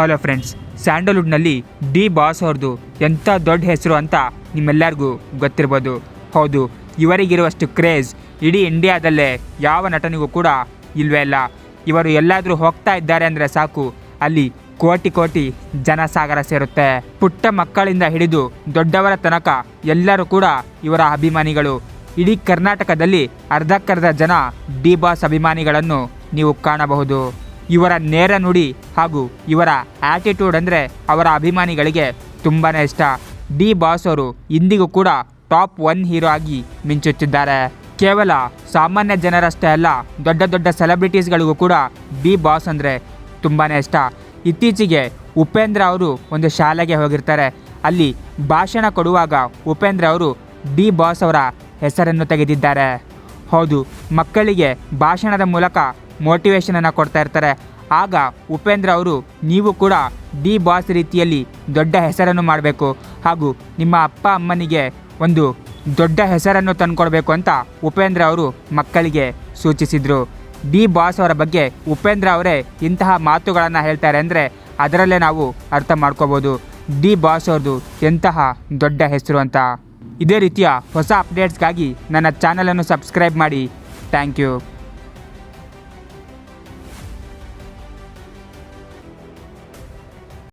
Hello friends ಸ್ಯಾಂಡಲ್ವುಡ್ನಲ್ಲಿ D boss ಅವ್ರದ್ದು ಎಂಥ ದೊಡ್ಡ ಹೆಸರು ಅಂತ ನಿಮ್ಮೆಲ್ಲರಿಗೂ ಗೊತ್ತಿರ್ಬೋದು. ಹೌದು, ಇವರಿಗಿರುವಷ್ಟು ಕ್ರೇಜ್ ಇಡೀ ಇಂಡಿಯಾದಲ್ಲೇ ಯಾವ ನಟನಿಗೂ ಕೂಡ ಇಲ್ವೇ ಇಲ್ಲ. ಇವರು ಎಲ್ಲಾದರೂ ಹೋಗ್ತಾ ಇದ್ದಾರೆ ಅಂದರೆ ಸಾಕು, ಅಲ್ಲಿ ಕೋಟಿ ಕೋಟಿ ಜನಸಾಗರ ಸೇರುತ್ತೆ. ಪುಟ್ಟ ಮಕ್ಕಳಿಂದ ಹಿಡಿದು ದೊಡ್ಡವರ ತನಕ ಎಲ್ಲರೂ ಕೂಡ ಇವರ ಅಭಿಮಾನಿಗಳು. ಇಡೀ ಕರ್ನಾಟಕದಲ್ಲಿ ಅರ್ಧಕ್ಕರ್ಧ ಜನ ಡಿ ಬಾಸ್ ಅಭಿಮಾನಿಗಳನ್ನು ನೀವು ಕಾಣಬಹುದು. ಇವರ ನೇರ ನುಡಿ ಹಾಗೂ ಇವರ ಆ್ಯಟಿಟ್ಯೂಡ್ ಅಂದರೆ ಅವರ ಅಭಿಮಾನಿಗಳಿಗೆ ತುಂಬಾ ಇಷ್ಟ. ಡಿ ಬಾಸ್ ಅವರು ಇಂದಿಗೂ ಕೂಡ ಟಾಪ್ ಒನ್ ಹೀರೋ ಆಗಿ ಮಿಂಚುತ್ತಿದ್ದಾರೆ. ಕೇವಲ ಸಾಮಾನ್ಯ ಜನರಷ್ಟೇ ಅಲ್ಲ, ದೊಡ್ಡ ದೊಡ್ಡ ಸೆಲೆಬ್ರಿಟೀಸ್ಗಳಿಗೂ ಕೂಡ ಡಿ ಬಾಸ್ ಅಂದರೆ ತುಂಬಾ ಇಷ್ಟ. ಇತ್ತೀಚೆಗೆ ಉಪೇಂದ್ರ ಅವರು ಒಂದು ಶಾಲೆಗೆ ಹೋಗಿರ್ತಾರೆ. ಅಲ್ಲಿ ಭಾಷಣ ಕೊಡುವಾಗ ಉಪೇಂದ್ರ ಅವರು ಡಿ ಬಾಸ್ ಅವರ ಹೆಸರನ್ನು ತೆಗೆದಿದ್ದಾರೆ. ಹೌದು, ಮಕ್ಕಳಿಗೆ ಭಾಷಣದ ಮೂಲಕ ಮೋಟಿವೇಶನನ್ನು ಕೊಡ್ತಾ ಇರ್ತಾರೆ. ಆಗ ಉಪೇಂದ್ರ ಅವರು ನೀವು ಕೂಡ ಡಿ ಬಾಸ್ ರೀತಿಯಲ್ಲಿ ದೊಡ್ಡ ಹೆಸರನ್ನು ಮಾಡಬೇಕು. ಹಾಗೂ ನಿಮ್ಮ ಅಪ್ಪ ಅಮ್ಮನಿಗೆ ಒಂದು ದೊಡ್ಡ ಹೆಸರನ್ನು ತಂದುಕೊಡ್ಬೇಕು ಅಂತ ಉಪೇಂದ್ರ ಅವರು ಮಕ್ಕಳಿಗೆ ಸೂಚಿಸಿದರು. ಡಿ ಬಾಸ್ ಅವರ ಬಗ್ಗೆ ಉಪೇಂದ್ರ ಅವರೇ ಇಂತಹ ಮಾತುಗಳನ್ನು ಹೇಳ್ತಾರೆ ಅಂದರೆ ಅದರಲ್ಲೇ ನಾವು ಅರ್ಥ ಮಾಡ್ಕೋಬೋದು. ಡಿ ಬಾಸ್ ಅವ್ರದ್ದು ಎಂತಹ ದೊಡ್ಡ ಹೆಸರು ಅಂತ. ಇದೇ ರೀತಿಯ ಹೊಸ ಅಪ್ಡೇಟ್ಸ್ಗಾಗಿ ನನ್ನ ಚಾನಲನ್ನು ಸಬ್ಸ್ಕ್ರೈಬ್ ಮಾಡಿ. Thank you